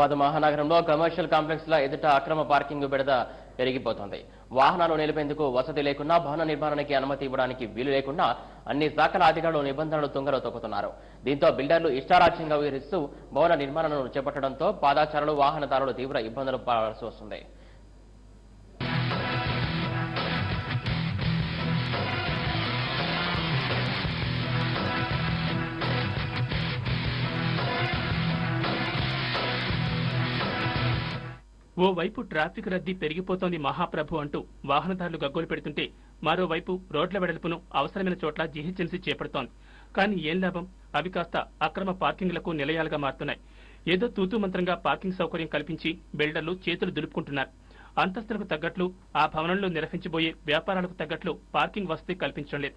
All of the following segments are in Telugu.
హైదరాబాద్ మహానగరంలో కమర్షియల్ కాంప్లెక్స్ ల ఎదుట అక్రమ పార్కింగ్ బెడద పెరిగిపోతోంది. వాహనాలు నిలిపేందుకు వసతి లేకున్నా భవన నిర్మాణానికి అనుమతి ఇవ్వడానికి వీలు లేకుండా అన్ని శాఖల అధికారులు నిబంధనలు తుంగలో తొక్కుతున్నారు. దీంతో బిల్డర్లు ఇష్టారాజ్యంగా వివరిస్తూ భవన నిర్మాణాలను చేపట్టడంతో పాదాచారులు వాహనదారులు తీవ్ర ఇబ్బందులు పడాల్సి వస్తుంది. ఓవైపు ట్రాఫిక్ రద్దీ పెరిగిపోతోంది మహాప్రభు అంటూ వాహనదారులు గగ్గోలు పెడుతుంటే మరోవైపు రోడ్ల వెడల్పును అవసరమైన చోట్ల జీహెచ్ఎంసీ చేపడుతోంది. కానీ ఏం లాభం? అవి కాస్త అక్రమ పార్కింగ్లకు నిలయాలుగా మారుతున్నాయి. ఏదో తూతు మంత్రంగా పార్కింగ్ సౌకర్యం కల్పించి బిల్డర్లు చేతులు దులుపుకుంటున్నారు. అంతస్తులకు తగ్గట్లు ఆ భవనంలో నిర్వహించబోయే వ్యాపారాలకు తగ్గట్లు పార్కింగ్ వసతి కల్పించడం లేదు.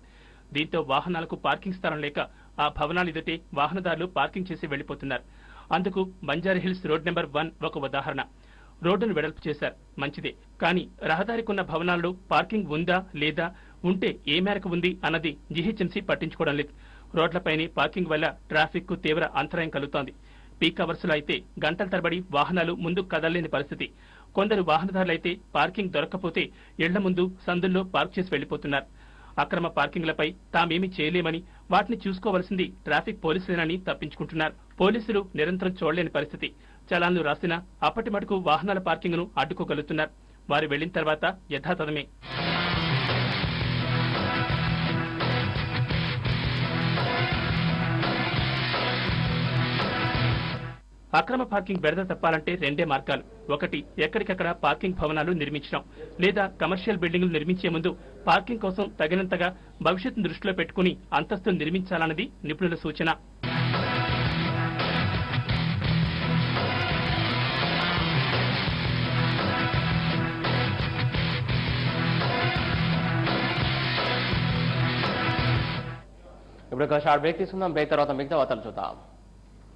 దీంతో వాహనాలకు పార్కింగ్ స్థలం లేక ఆ భవనాలు ఎదుటే వాహనదారులు పార్కింగ్ చేసి వెళ్ళిపోతున్నారు అందుకు బంజారాహిల్స్ రోడ్ నెంబర్ వన్ ఒక ఉదాహరణ. రోడ్డును వెడల్పు చేశారు. మంచిదే. కానీ రహదారికున్న భవనాల్లో పార్కింగ్ ఉందా లేదా ఉంటే ఏ మేరకు ఉంది అన్నది జీహెచ్ఎంసీ పట్టించుకోవడం లేదు. రోడ్లపైనే పార్కింగ్ వల్ల ట్రాఫిక్కు తీవ్ర అంతరాయం కలుగుతోంది. పీక్ అవర్స్లో అయితే గంటల తరబడి వాహనాలు ముందుకు కదలలేని పరిస్థితి. కొందరు వాహనదారులైతే పార్కింగ్ దొరక్కపోతే ఇళ్ళ ముందు సందుల్లో పార్క్ చేసి వెళ్ళిపోతున్నారు అక్రమ పార్కింగ్లపై తామేమీ చేయలేమని వాటిని చూసుకోవలసింది ట్రాఫిక్ పోలీసులేనని తప్పించుకుంటున్నారు. పోలీసులు నిరంతరం చూడలేని పరిస్థితి. చలాన్లు రాసినా అప్పటి మటుకు వాహనాల పార్కింగ్ను అడ్డుకోగలుగుతున్నారు. వారు వెళ్ళిన తర్వాత యథాతథమే. అక్రమ పార్కింగ్ బెడద తప్పాలంటే రెండే మార్గాలు. ఒకటి ఎక్కడికక్కడ పార్కింగ్ భవనాలు నిర్మించడం లేదా కమర్షియల్ బిల్డింగ్లు నిర్మించే ముందు పార్కింగ్ కోసం తగినంతగా భవిష్యత్తును దృష్టిలో పెట్టుకుని అంతస్తులు నిర్మించాలన్నది నిపుణుల సూచన. ఇప్పుడు ఒక షార్ట్ బ్రేక్ తీసుకుందాం బ్రేక్ తర్వాత మిగతా వార్తలు చూద్దాం.